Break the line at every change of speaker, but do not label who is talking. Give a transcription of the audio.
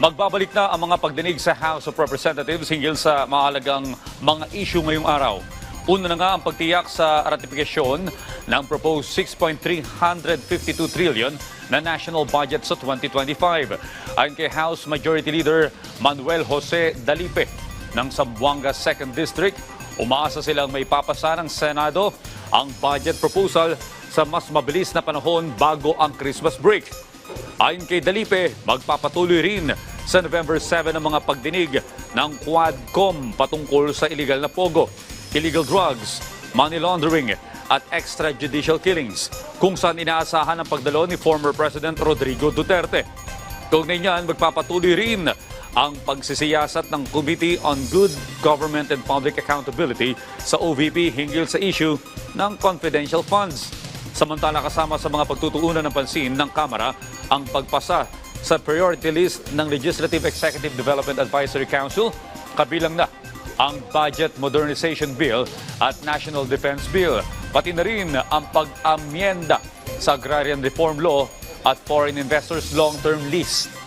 Magbabalik na ang mga pagdinig sa House of Representatives hinggil sa mahalagang mga issue ngayong araw. Una na nga ang pagtiyak sa ratifikasyon ng proposed 6.352 trillion na national budget sa 2025. Ayon kay House Majority Leader Manuel Jose Dalipe ng Zamboanga 2nd District, umaasa silang may papasa ng Senado ang budget proposal sa mas mabilis na panahon bago ang Christmas break. Ayon kay Dalipe, magpapatuloy rin sa November 7 ang mga pagdinig ng Quadcom patungkol sa illegal na pogo, illegal drugs, money laundering at extrajudicial killings kung saan inaasahan ang pagdalo ni former President Rodrigo Duterte. Kaugnay niyan, magpapatuloy rin ang pagsisiyasat ng Committee on Good Government and Public Accountability sa OVP hinggil sa issue ng confidential funds. Samantala kasama sa mga pagtutuunan ng pansin ng Kamara ang pagpasa sa priority list ng Legislative Executive Development Advisory Council, kabilang na ang Budget Modernization Bill at National Defense Bill, pati na rin ang pag-amyenda sa Agrarian Reform Law at Foreign Investors Long-Term Lease.